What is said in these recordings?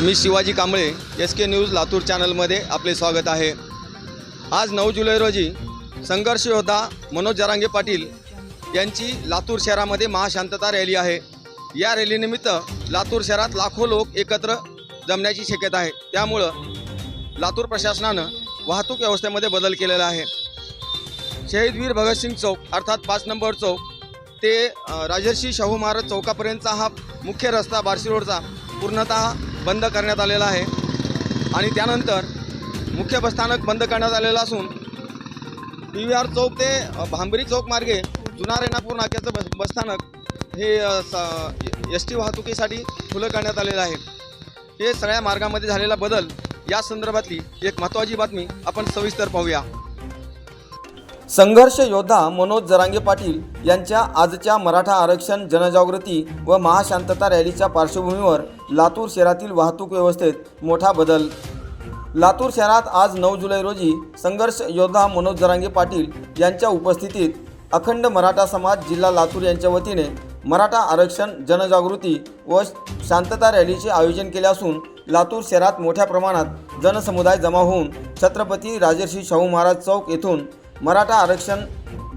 मी Shivaji Kamble S K news Latur चॅनलमध्ये आपले स्वागत आहे. आज नऊ जुलै रोजी संघर्ष योद्धा मनोज जरांगे पाटील यांची लातूर शहरामध्ये महाशांतता रॅली आहे. या रॅलीनिमित्त लातूर शहरात लाखो लोक एकत्र जमण्याची शक्यता आहे. त्यामुळं लातूर प्रशासनानं वाहतूक व्यवस्थेमध्ये बदल केलेला आहे. शहीदवीर भगतसिंग चौक अर्थात पाच नंबर चौक ते राजर्षी शाहू महाराज चौकापर्यंतचा हा मुख्य रस्ता बार्शी रोडचा पूर्णतः बंद करण्यात आलेला आहे. आणि त्यानंतर मुख्य बसस्थानक बंद करण्यात आलेलं असून पी व्ही आर चौक ते भांबरी चौक मार्गे जुना रेणापूर नाक्याचं बस बसस्थानक हे एस टी वाहतुकीसाठी खुलं करण्यात आलेलं आहे. हे सगळ्या मार्गामध्ये झालेला बदल या संदर्भातली एक महत्त्वाची बातमी आपण सविस्तर पाहूया. संघर्ष योद्धा मनोज जरांगे पाटील यांच्या आजच्या मराठा आरक्षण जनजागृती व महाशांतता रॅलीच्या पार्श्वभूमीवर लातूर शहरातील वाहतूक व्यवस्थेत मोठा बदल. लातूर शहरात आज नऊ जुलै रोजी संघर्ष योद्धा मनोज जरांगे पाटील यांच्या उपस्थितीत अखंड मराठा समाज जिल्हा लातूर यांच्या वतीने मराठा आरक्षण जनजागृती व शांतता रॅलीचे आयोजन केले असून लातूर शहरात मोठ्या प्रमाणात जनसमुदाय जमा होऊन छत्रपती राजर्षी शाहू महाराज चौक येथून मराठा आरक्षण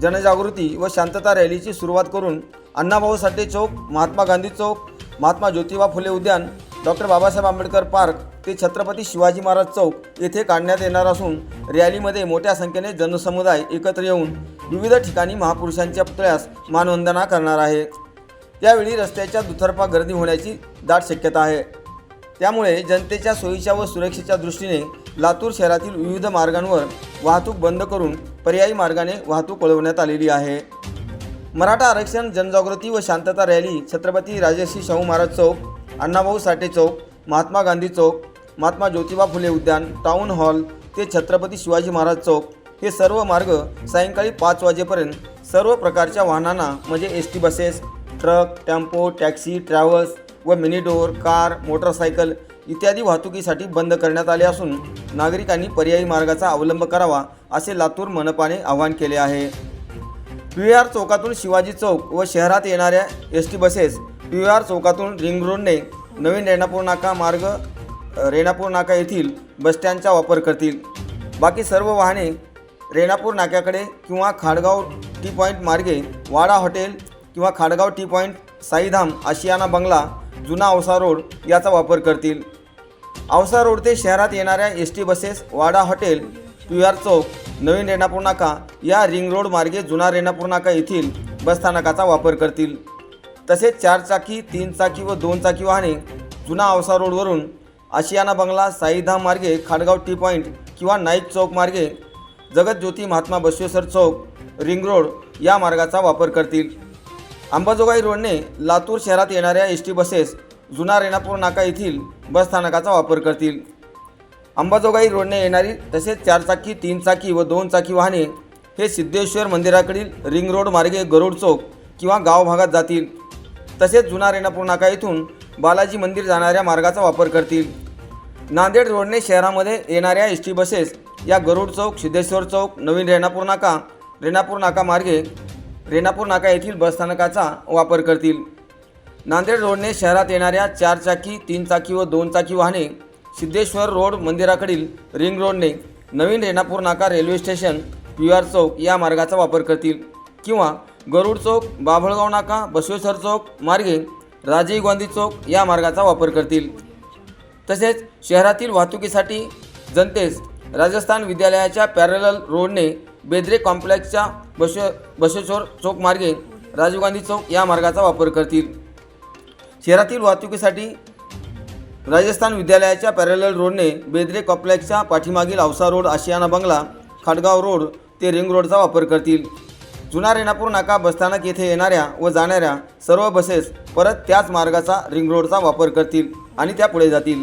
जनजागृती व शांतता रॅलीची सुरुवात करून अण्णाभाऊ साठे चौक महात्मा गांधी चौक महात्मा ज्योतिबा फुले उद्यान डॉक्टर बाबासाहेब आंबेडकर पार्क ते छत्रपती शिवाजी महाराज चौक येथे काढण्यात येणार असून रॅलीमध्ये मोठ्या संख्येने जनसमुदाय एकत्र येऊन विविध ठिकाणी महापुरुषांच्या पुतळ्यास मानवंदना करणार आहे. त्यावेळी रस्त्याच्या दुतर्फा गर्दी होण्याची दाट शक्यता आहे. त्यामुळे जनतेच्या सोयीच्या व सुरक्षेच्या दृष्टीने लातूर शहरातील विविध मार्गांवर वाहतूक बंद करून पर्यायी मार्गाने वाहतूक वळवण्यात आलेली आहे. मराठा आरक्षण जनजागृती व शांतता रॅली छत्रपती राजर्षी शाहू महाराज चौक अण्णाभाऊ साठे चौक महात्मा गांधी चौक महात्मा ज्योतिबा फुले उद्यान टाऊन हॉल ते छत्रपती शिवाजी महाराज चौक हे सर्व मार्ग सायंकाळी पाच वाजेपर्यंत सर्व प्रकारच्या वाहनांना म्हणजे S T buses truck tempo taxi travels व मिनी डोअर कार मोटरसायकल इत्यादी वाहतुकीसाठी बंद करण्यात आले असून नागरिकांनी पर्यायी मार्गाचा अवलंब करावा असे लातूर मनपाने आवाहन केले आहे. पी आर चौकातून शिवाजी चौक व शहरात येणाऱ्या S T buses P R चौकातून रिंग रोडने नवीन रेणापूर नाका मार्ग रेणापूर नाका येथील बसस्टँडचा वापर करतील. बाकी सर्व वाहने रेणापूर नाक्याकडे किंवा खाडगाव टी पॉईंट मार्गे वाडा हॉटेल किंवा खाडगाव टी पॉईंट साईधाम आशियाना बंगला जुना औसा रोड याचा वापर करतील. औसा रोड ते शहरात येणाऱ्या S T buses Wada hotel PR R चौक नवीन रेणापूर नाका या रिंग रोड मार्गे जुना रेणापूर नाका येथील बसस्थानकाचा वापर करतील. तसेच चारचाकी तीन चाकी व दोन चाकी वाहने जुना औसा रोडवरून आशियाना बंगला साईधाम मार्गे खाडगाव टी पॉईंट किंवा नाईक चौक मार्गे जगतज्योती महात्मा बसवेश्वर चौक रिंग रोड या मार्गाचा वापर करतील. अंबाजोगाई रोडने लातूर शहरात येणाऱ्या एस टी बसेस जुना रेणापूर नाका येथील बसस्थानकाचा वापर करतील. अंबाजोगाई रोडने येणारी तसेच चारचाकी तीनचाकी व दोन चाकी वाहने हे सिद्धेश्वर मंदिराकडील रिंग रोड मार्गे गरुड चौक किंवा गाव भागात जातील. तसेच जुना रेणापूर नाका येथून बालाजी मंदिर जाणाऱ्या मार्गाचा वापर करतील. नांदेड रोडने शहरामध्ये येणाऱ्या एस टी बसेस या गरुड चौक सिद्धेश्वर चौक नवीन रेणापूर नाका रेणापूर नाका मार्गे रेणापूर नाका येथील बसस्थानकाचा वापर करतील. नांदेड रोडने शहरात येणाऱ्या चार चाकी तीन चाकी व दोन चाकी वाहने सिद्धेश्वर रोड मंदिराकडील रिंग रोडने नवीन Renapur Naka railway station P R Chowk या मार्गाचा वापर करतील. किंवा गरुड चौक बाभळगाव नाका बसवेश्वर चौक मार्गे राजीव गांधी चौक या मार्गाचा वापर करतील. तसेच शहरातील वाहतुकीसाठी जनतेस राजस्थान विद्यालयाच्या पॅरलल रोडने बेद्रे कॉम्प्लेक्सच्या बशे बशेश्वर चौक मार्गे राजीव गांधी चौक या मार्गाचा वापर करतील. शहरातील वाहतुकीसाठी राजस्थान विद्यालयाच्या पॅरेलल रोडने बेद्रे कॉम्प्लेक्सच्या पाठीमागील औसा रोड आशियाना बंगला खाडगाव रोड ते रिंग रोडचा वापर करतील. जुना रेणापूर नाका बसस्थानक येथे येणाऱ्या व जाणाऱ्या सर्व बसेस परत त्याच मार्गाचा रिंग रोडचा वापर करतील आणि त्या पुढे जातील.